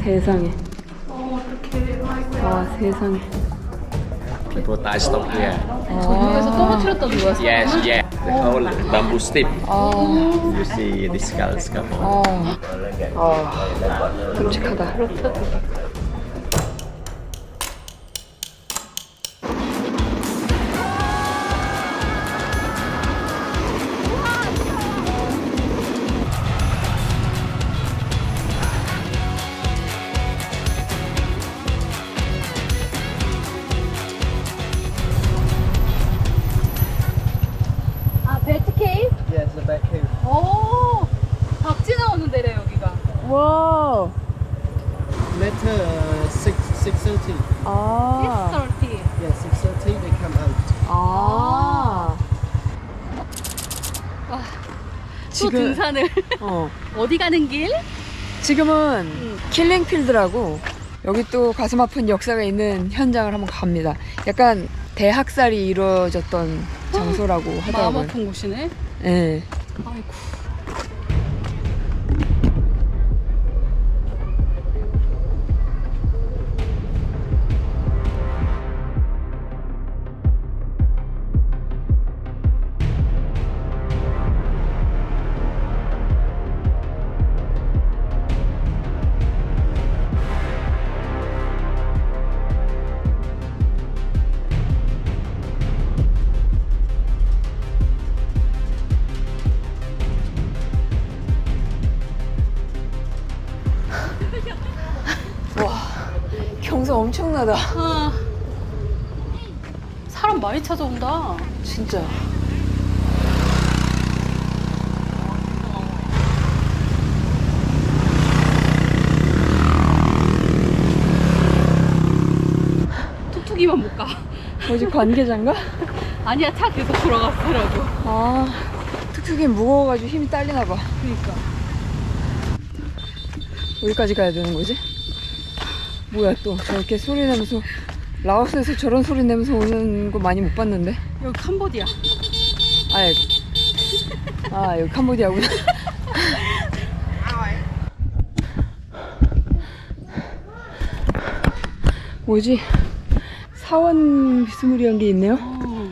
세상에. 어, 어떡해. 아이고야. 아, 세상에. People tie stop here. 저기에서 떨어뜨렸다 누웠어. Yes, yeah. The whole bamboo stick. 아, You see the skulls come on. 아, 아, 끔찍하다. 지금, 등산을. 어, 어디 가는 길? 지금은 킬링필드라고 여기 또 가슴 아픈 역사가 있는 현장을 한번 갑니다. 약간 대학살이 이루어졌던 장소라고 마음 하더라고요. 아픈 곳이네. 예. 아이고. 경사 엄청나다. 아, 사람 많이 찾아온다. 진짜. 툭툭이만 못 가. 어디 관계자인가? 아니야, 차 계속 돌아갔더라고. 아, 툭툭이 무거워가지고 힘이 딸리나 봐. 그니까. 어디까지 가야 되는 거지? 뭐야 또 저렇게 소리 내면서 라오스에서 저런 소리 내면서 오는 거 많이 못 봤는데? 여기 캄보디아. 아, 아 여기 캄보디아구나. 뭐지? 사원 비스무리한 게 있네요. 어.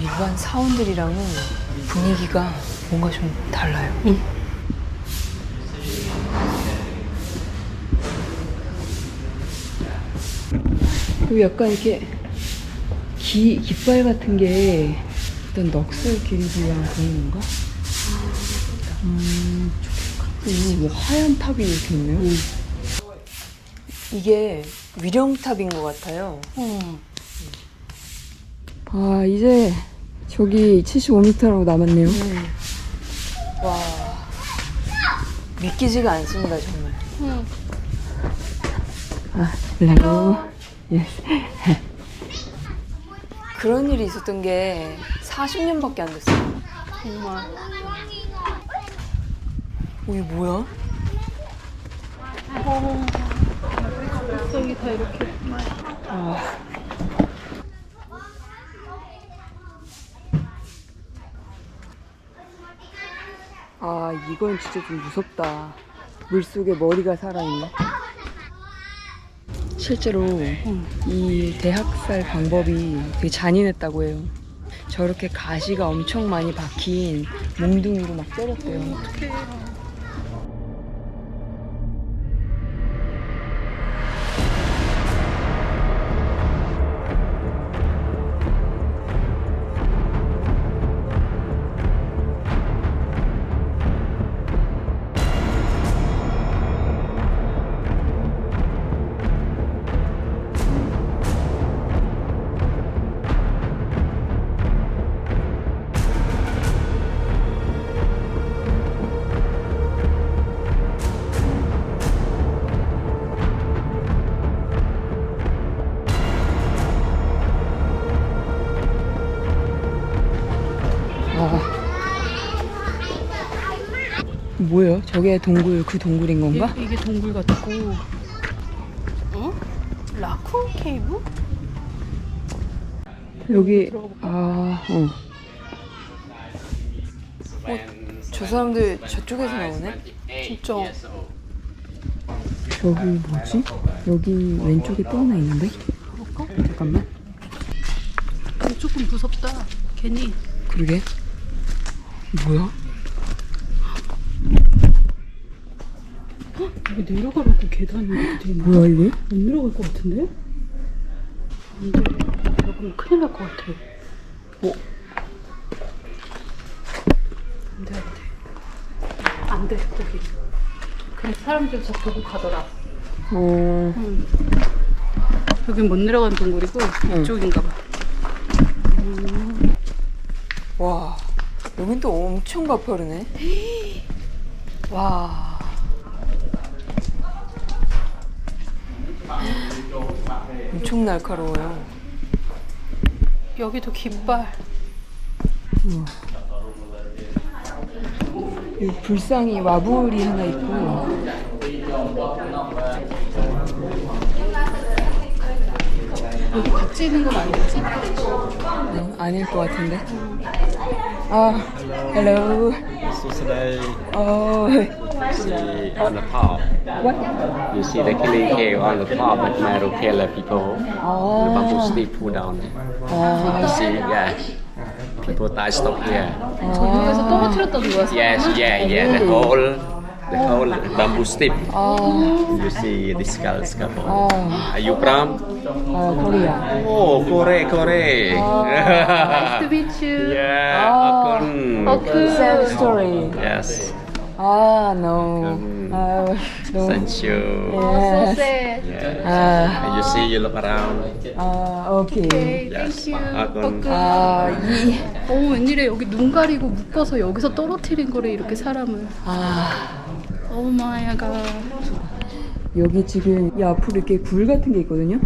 일반 사원들이랑은 분위기가 뭔가 좀 달라요. 그리고 약간 이렇게 기, 깃발 같은 게 어떤 넋을 기리기 위한 그런 건가? 음, 오, 뭐 하얀 탑이 이렇게 있네요. 이게 위령탑인 것 같아요. 어. 아 이제 저기 75m라고 남았네요. 와 믿기지가 않습니다 정말. 응. 아 레고 예스. 그런 일이 있었던 게 40년밖에 안 됐어요. 정말. 오 이게 뭐야? 어. 갑자기 다 이렇게. 아. 아 이건 진짜 좀 무섭다. 물 속에 머리가 살아있네. 실제로 이 대학살 방법이 되게 잔인했다고 해요. 저렇게 가시가 엄청 많이 박힌 몽둥이로 막 때렸대요. 뭐예요? 저게 동굴 그 동굴인 건가? 이게, 이게 동굴 같고. 어? 라쿤 케이브? 여기 볼까? 아 어. 저 사람들 저쪽에서 나오네? 진짜. 저기 뭐지? 여기 왼쪽에 또 하나 있는데? 그럴까? 잠깐만. 근데 조금 무섭다. 괜히. 그러게. 뭐야? 여기 내려가라고 계단이 이렇게 돼 있나? 뭐야 이게? 못 내려갈 것 같은데? 안 돼. 내려가면 큰일 날 것 같아. 어? 안 돼, 안 돼. 안 돼, 거기. 그래, 사람들 저 보고 가더라. 어... 응. 여긴 못 내려가는 동굴이고, 응. 이쪽인가 봐. 와 여긴 또 엄청 가파르네. 와. 엄청 날카로워요. 여기도 깃발. 이 불상이 와불이 하나 있고 여기 박쥐 있는 건 아니겠지? 어, 아닐 것 같은데. 아, hello. also today. Oh. See on the top. What? You see the killing cave on the top But at Marukela people. Oh. The bamboo stick pull down. Oh. You see, yeah. People die stop here. Oh. Yes, yeah, yeah. The whole the whole bamboo stick. 아, You see the skulls couple. 아, Are you from? 아, 코리아. Oh, Korea, Korea. Nice to meet you. yeah, Ah. Akun. Akun. Sad story. Yes, 아, no. 아, no. thank you. So Yes. sad. Yeah. 아, You see, you look around. 아, 오케이. Okay, Yes, thank you. Akun. 아, 이, 어, 웬일에 여기 눈 가리고 묶어서 여기서 떨어뜨린 거래, 이렇게 사람을. 아, 오 마이 갓. 여기 지금 이 앞으로 이렇게 굴 같은 게 있거든요?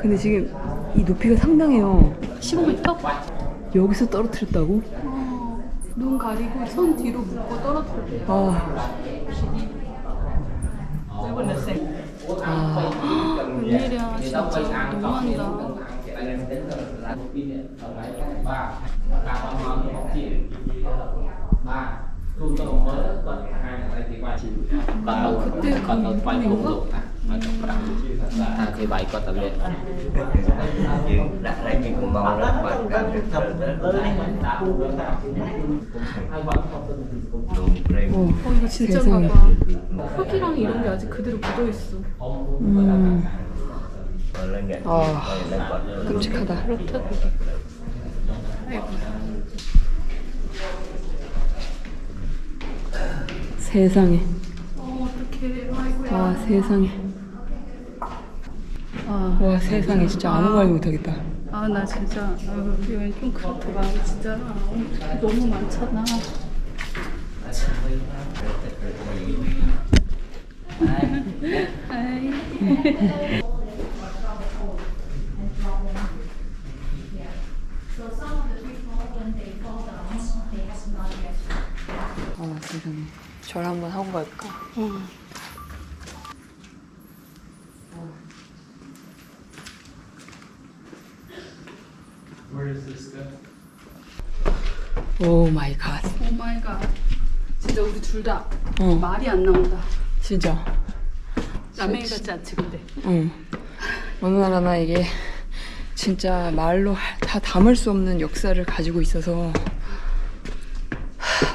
근데 지금 이 높이가 상당해요. 15m? 여기서 떨어뜨렸다고? 눈 가리고 손 뒤로 묶고 떨어뜨렸대요. 아, 웬일이야, 진짜. 너무한다. 그때 그 이름인가? À, thì vậy có tập luyện đặt lại mình cũng mong là bạn cảm được thấp 어, 어, 이거 진짜인가 세상에. 봐. 흙이랑 이런 게 아직 그대로 묻어있어. 음, 아, 끔찍하다. 그렇다, 그게. 아이고. 세상에. 아, 세상에. 아, 와, 세상에. 진짜 아무 말 못하겠다. 아, 나 진짜, 이건 좀 그렇다. 마음이 진짜 어, 너무 많잖아. 아이. 아, 세상에. 절 한번 하고 갈까? 응. 오 마이 갓. 오 마이 갓. 진짜 우리 둘 다 어, 말이 안 나온다. 진짜. 남행이 같지 않지, 근데. 응. 어느 나라나 이게 진짜 말로 할- 다 담을 수 없는 역사를 가지고 있어서 하,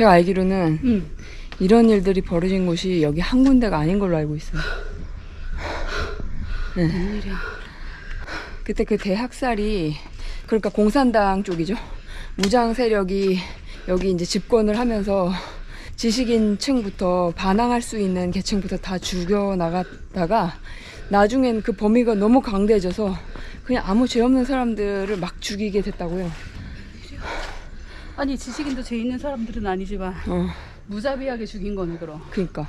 제가 알기로는 응. 이런 일들이 벌어진 곳이 여기 한 군데가 아닌 걸로 알고 있어요. 웬일이야. 그때 그 대학살이 그러니까 공산당 쪽이죠. 무장 세력이 여기 이제 집권을 하면서 지식인층부터 반항할 수 있는 계층부터 다 죽여 나갔다가 나중엔 그 범위가 너무 강대해져서 그냥 아무 죄 없는 사람들을 막 죽이게 됐다고요. 아니, 지식인도 죄 있는 사람들은 아니지만 어, 무자비하게 죽인 거네, 그럼. 그러니까.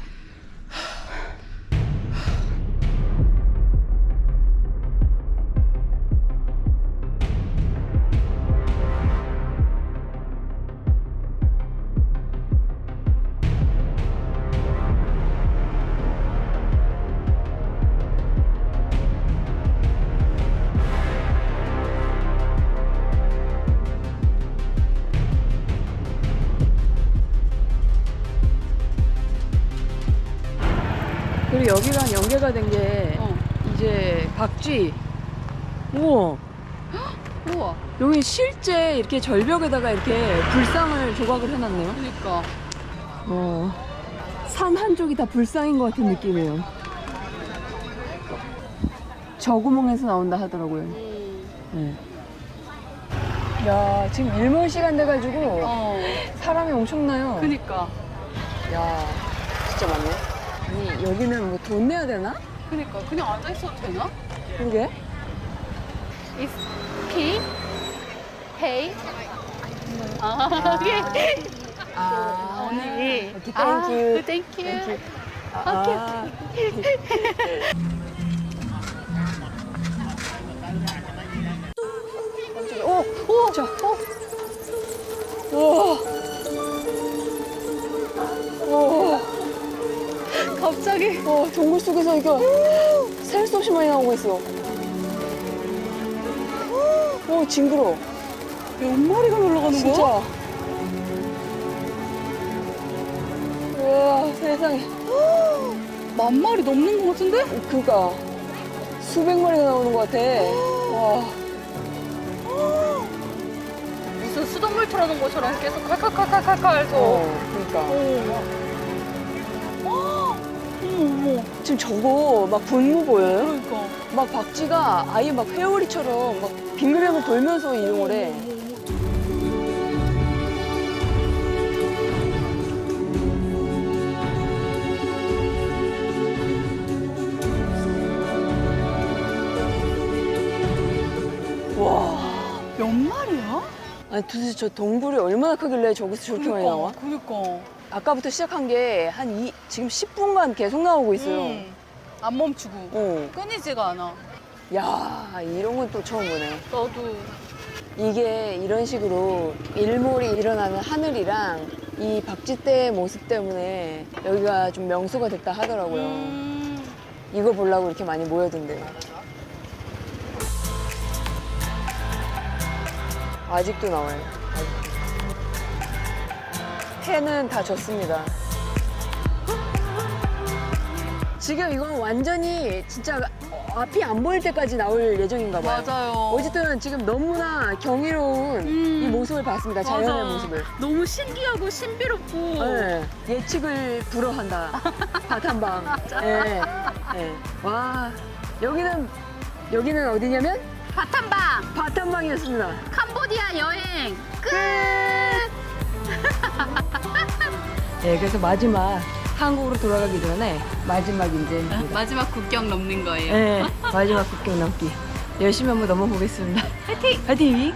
그리고 여기랑 연계가 된 게 어. 이제 박쥐. 우와. 우와. 여기 실제 이렇게 절벽에다가 이렇게 불상을 조각을 해놨네요. 그니까. 어. 산 한쪽이 다 불상인 것 같은 느낌이에요. 저구멍에서 나온다 하더라고요. 음. 네. 야, 지금 일몰 시간 돼가지고 어. 사람이 엄청나요. 그니까. 야, 진짜 많네. 아니, 여기는 뭐 돈 내야 되나? 그니까. 그냥 앉아 있어도 되나? 그러게. Is key? Pay? 아, 오케이. 아, 언니. 오케이, 아, 땡큐. 땡큐. 땡큐. 아, 아. 오! 오! 자, 오! 오! 오! 갑자기. 어, 동굴 속에서 이거 셀 수 없이 많이 나오고 있어. 오, 징그러. 몇 마리가 놀러가는 진짜. 우와, 세상에. 만 마리 넘는 것 같은데? 그니까 수백 마리가 나오는 것 같아. 와, 무슨 수돗물 틀어놓은 것처럼 계속 칼칼칼칼칼칼 해서. 어, 그니까. 어머. 지금 저거 막 분무 보여요? 그러니까. 막 박쥐가 아예 막 회오리처럼 막 빙글빙글 돌면서 이동을 해. 와. 몇 마리야? 아니 도대체 저 동굴이 얼마나 크길래 저기서 저렇게 많이 나와? 그니까. 아까부터 시작한 게한이 지금 10분간 계속 나오고 있어요. 음, 안 멈추고. 어. 끊이지가 않아. 야, 이런 건 또 처음 보네. 나도. 이게 이런 식으로 일몰이 일어나는 하늘이랑 이 박쥐떼의 모습 때문에 여기가 좀 명소가 됐다 하더라고요. 음, 이거 보려고 이렇게 많이 모여든대요. 아직도 나와요. 해는 다 졌습니다. 지금 이건 완전히 진짜 앞이 안 보일 때까지 나올 예정인가 봐요. 맞아요. 어쨌든 지금 너무나 경이로운 음. 이 모습을 봤습니다. 자연의 맞아. 모습을. 너무 신기하고 신비롭고. 네. 예측을 불허한다. 바탄방. 네. 네. 와, 여기는, 여기는 어디냐면? 바탄방 바탄방이었습니다. 캄보디아 여행 끝. 네, 그래서 마지막 한국으로 돌아가기 전에 마지막 이제. 마지막 국경 넘는 거예요. 네, 마지막 국경 넘기. 열심히 한번 넘어보겠습니다. 화이팅! 화이팅!